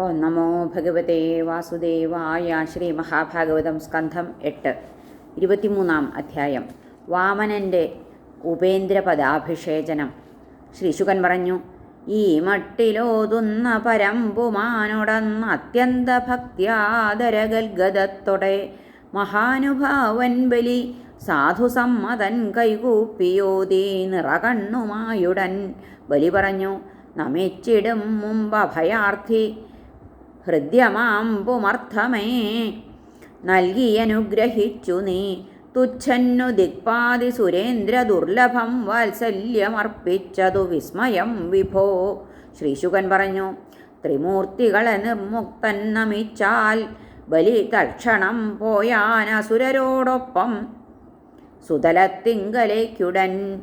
ഓ നമോ ഭഗവതേ വാസുദേവായ ശ്രീ മഹാഭാഗവതം സ്കന്ധം എട്ട് ഇരുപത്തിമൂന്നാം അധ്യായം. വാമനന്റെ ഉപേന്ദ്രപദാഭിഷേചനം. ശ്രീശുകൻ പറഞ്ഞു ഈ മട്ടിലോതുന്ന പരമ്പുമാനോടന്ന് അത്യന്ത ഭക്തിയാദരഗൽഗതത്തൊടെ മഹാനുഭാവൻ ബലി സാധുസമ്മതൻ കൈകൂപ്പിയോതി നിറകണ്ണുമായുടൻ. ബലി പറഞ്ഞു നമിച്ചിടും മുമ്പ് അഭയാർത്ഥി ഹൃദ്യമാം പുമർത്ഥമേ നൽകിയനുഗ്രഹിച്ചു നീ. തുച്ഛന്നു ദിക്പാതി സുരേന്ദ്ര ദുർലഭം വാത്സല്യമർപ്പിച്ചതു വിസ്മയം വിഭോ. ശ്രീശുകൻ പറഞ്ഞു ത്രിമൂർത്തികളെ നിർമുക്തൻ നമിച്ചാൽ ബലി തൽക്ഷണം പോയാൻ അസുരരോടൊപ്പം സുതലത്തിങ്കലേക്കുടൻ.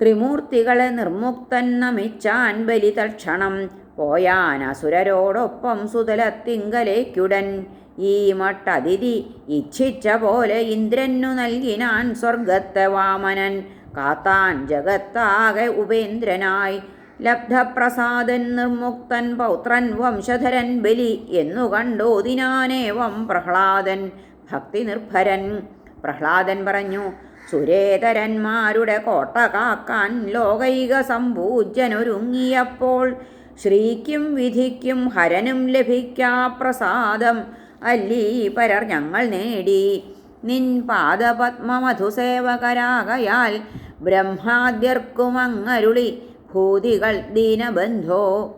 ത്രിമൂർത്തികളെ നിർമുക്തൻ നമിച്ചാൻ ബലി തൽക്ഷണം പോയാൻ അസുരരോടൊപ്പം സുതലത്തിങ്കലേക്കുടൻ. ഈ മട്ടതിഥി ഇച്ഛിച്ച പോലെ ഇന്ദ്രനു നൽകിനാൻ സ്വർഗത്തെ വാമനൻ. കാത്താൻ ജഗത്താകെ ഉപേന്ദ്രനായി. ലബ്ധപ്രസാദൻ നിർമുക്തൻ പൗത്രൻ വംശധരൻ ബലി എന്നു കണ്ടോതിനാനേവം പ്രഹ്ലാദൻ ഭക്തി നിർഭരൻ പ്രഹ്ലാദൻ പറഞ്ഞു സുരേതരന്മാരുടെ കോട്ട കാക്കാൻ ലോകൈക സമ്പൂജ്യനൊരുങ്ങിയപ്പോൾ ശ്രീക്കും വിധിക്കും ഹരനും ലഭിക്കാ പ്രസാദം. അല്ലീ പരർ ഞങ്ങൾ നേടി. നിൻ പാദപത്മമധുസേവകരാകയാൽ ബ്രഹ്മാദ്യർക്കുമങ്ങരുളി ഭൂതികൾ ദീനബന്ധോ.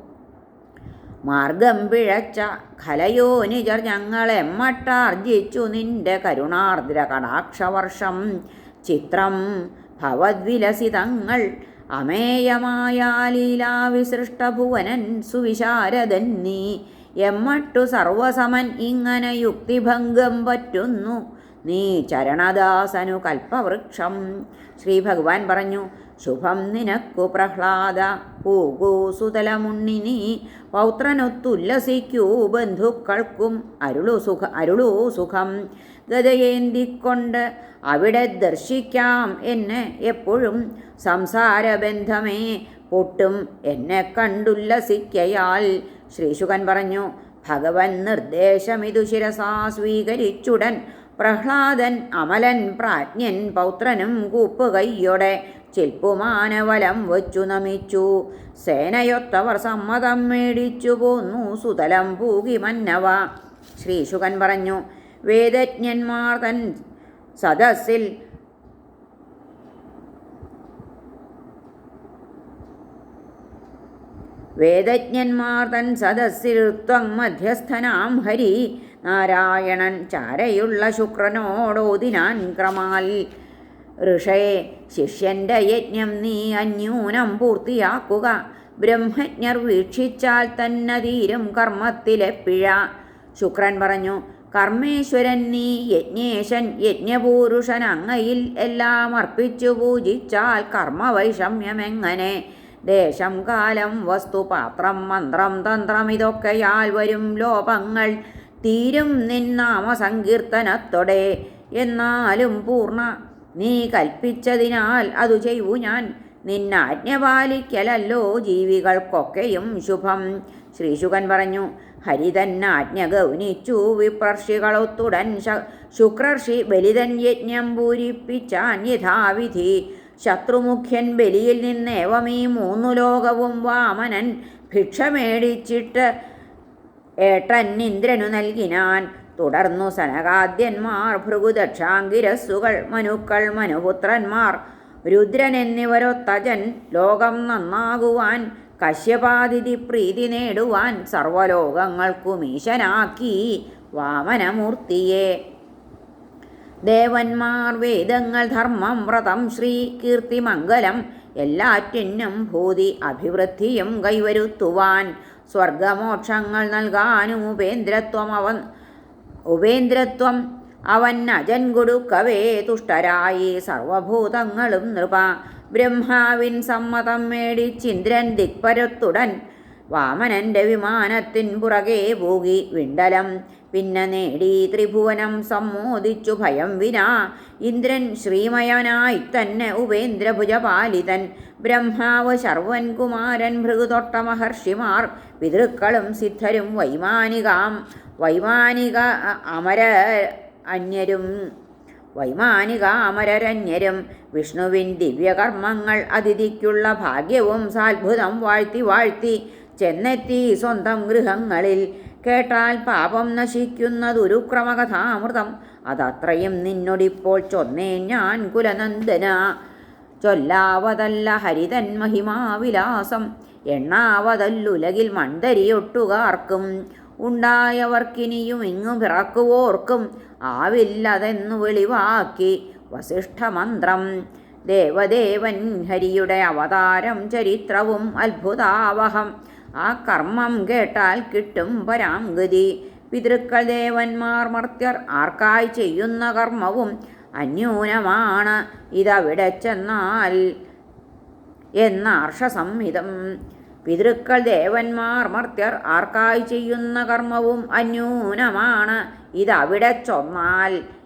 മാർഗം പിഴച്ച ഖലയോനിജർ ഞങ്ങളെമ്മട്ടാർജിച്ചു നിന്റെ കരുണാർദ്ര കടാക്ഷവർഷം ചിത്രം ഭവദ്വിലസിതങ്ങൾ അമേയമായ ലീലാവിസൃഷ്ടഭുവനൻ സുവിശാരദൻ നീ. എമ്മട്ടു സർവസമൻ ഇങ്ങനെ യുക്തിഭംഗം പറ്റുന്നു. നീ ചരണദാസനു കൽപ്പവൃക്ഷം. ശ്രീ ഭഗവാൻ പറഞ്ഞു ശുഭം നിനക്കു പ്രഹ്ലാദ. പൂകൂ സുതലമുണ്ണിനി പൗത്രനൊത്തുല്ലസിക്കൂ ബന്ധുക്കൾക്കും അരുളു സുഖ അരുളൂ സുഖം. ഗതയേന്തിക്കൊണ്ട് അവിടെ ദർശിക്കാം എന്നെ എപ്പോഴും. സംസാരബന്ധമേ പൊട്ടും എന്നെ കണ്ടുല്ലസിക്കയാൽ ശ്രീശുകൻ പറഞ്ഞു ഭഗവൻ നിർദ്ദേശമിതു ശിരസാ സ്വീകരിച്ചുടൻ. പ്രഹ്ലാദൻ അമലൻ പ്രാജ്ഞൻ പൗത്രനും കൂപ്പുകയ്യോടെ ചിൽപ്പുമാനവലം വച്ചു നമിച്ചു. സേനയൊത്തവർ സമ്മതം മേടിച്ചു പോന്നു സുതലം പൂകി മന്നവ. ശ്രീശുകൻ പറഞ്ഞു വേദജ്ഞന്മാർ തൻ സദസ്സിൽ വേദജ്ഞന്മാർ തൻ സദസ്സിൽ ത്വം മധ്യസ്ഥനാം ഹരി. നാരായണൻ ചാരയുള്ള ശുക്രനോടോതിനാൻ ക്രമാൽ. ഋഷയെ ശിഷ്യന്റെ യജ്ഞം നീ അന്യൂനം പൂർത്തിയാക്കുക. ബ്രഹ്മജ്ഞർ വീക്ഷിച്ചാൽ തന്നെ തീരും കർമ്മത്തിലെ പിഴ. ശുക്രൻ പറഞ്ഞു കർമ്മേശ്വരൻ നീ യജ്ഞേശൻ യജ്ഞപൂരുഷൻ അങ്ങയിൽ എല്ലാം അർപ്പിച്ചു പൂജിച്ചാൽ കർമ്മവൈഷമ്യമെങ്ങനെ? ദേശം കാലം വസ്തു പാത്രം മന്ത്രം തന്ത്രം ഇതൊക്കെയാൽ വരും ലോപങ്ങൾ. തീരും നിന്നാമ സങ്കീർത്തനത്തോടെ എന്നാലും പൂർണ നീ കൽപ്പിച്ചതിനാൽ അതു ചെയ്യൂ ഞാൻ. നിന്നാജ്ഞ പാലിക്കലല്ലോ ജീവികൾക്കൊക്കെയും ശുഭം. ശ്രീശുകൻ പറഞ്ഞു ഹരിതന്നാജ്ഞ ഗൗനിച്ചു. വിപ്രർഷികളൊത്തുടൻ ശുക്രർഷി ബലിതൻ യജ്ഞം പൂരിപ്പിച്ചാൻ യഥാവിധി. ശത്രുമുഖ്യൻ ബലിയിൽ നിന്നേവമീ മൂന്നു ലോകവും വാമനൻ ഭിക്ഷ മേടിച്ചിട്ട് ഏട്ടൻ ഇന്ദ്രനു നൽകിനാൻ. തുടർന്നു സനകാദ്യന്മാർ ഭൃഗുദക്ഷാങ്കിരസ്സുകൾ മനുക്കൾ മനുപുത്രന്മാർ രുദ്രൻ എന്നിവരൊത്തജൻ ലോകം നന്നാകുവാൻ കശ്യപാതിഥി പ്രീതി നേടുവാൻ സർവലോകങ്ങൾക്കും ഈശനാക്കി വാമനമൂർത്തിയെ. ദേവന്മാർ വേദങ്ങൾ ധർമ്മം വ്രതം ശ്രീ കീർത്തി മംഗലം എല്ലാറ്റിനും ഭൂതി അഭിവൃദ്ധിയും കൈവരുത്തുവാൻ സ്വർഗമോക്ഷങ്ങൾ നൽകാനും ഉപേന്ദ്രത്വം അവൻ ഉപേന്ദ്രത്വം അവൻ അജൻ കൊടുക്കവേ തുഷ്ടരായി സർവഭൂതങ്ങളും നൃപ ബ്രഹ്മാവിൻ സമ്മതം മേടിച്ചിന്ദ്രൻ ദിക്പരത്തുടൻ വാമനന്റെ വിമാനത്തിൻ പുറകെ പോകി വിണ്ടലം പിന്നെ നേടി ത്രിഭുവനം സമ്മോദിച്ചു ഭയം വിനാ. ഇന്ദ്രൻ ശ്രീമയനായി തന്നെ ഉപേന്ദ്രഭുജപാലിതൻ ബ്രഹ്മാവ് ശർവൻ കുമാരൻ ഭൃഗുതൊട്ട മഹർഷിമാർ. പിതൃക്കളും സിദ്ധരും വൈമാനികാം. വൈമാനിക അമര അന്യരും വൈമാനിക അമരരന്യരും. വിഷ്ണുവിൻ ദിവ്യകർമ്മങ്ങൾ അതിഥിക്കുള്ള ഭാഗ്യവും സാത്ഭുതം വാഴ്ത്തി വാഴ്ത്തി ചെന്നെത്തി സ്വന്തം ഗൃഹങ്ങളിൽ. കേട്ടാൽ പാപം നശിക്കുന്നതൊരു ക്രമകഥാമൃതം. അതത്രയും നിന്നൊടിപ്പോൾ ചൊന്നേ ഞാൻ കുലനന്ദന. ചൊല്ലാവതല്ല ഹരിതൻ മഹിമാവിലാസം. എണ്ണാവതല്ലുലകിൽ മൺതരിയൊട്ടുകാർക്കും ഉണ്ടായവർക്കിനിയും ഇങ്ങു പിറക്കുവോർക്കും. ആവില്ലതെന്നു വെളിവാക്കി വസിഷ്ഠമന്ത്രം. ദേവദേവൻ ഹരിയുടെ അവതാരം ചരിത്രവും അത്ഭുതാവഹം. ആ കർമ്മം കേട്ടാൽ കിട്ടും പരാംഗതി. പിതൃക്കൾ ദേവന്മാർ മർത്യർ ആർക്കായി ചെയ്യുന്ന കർമ്മവും അന്യൂനമാണ്. ഇതവിടെ ചെന്നാൽ എന്നാർഷസംഹിതം പിതൃക്കൾ ദേവന്മാർ മർത്യർ ആർക്കായി ചെയ്യുന്ന കർമ്മവും അന്യൂനമാണ്. ഇതവിടെ ചൊന്നാൽ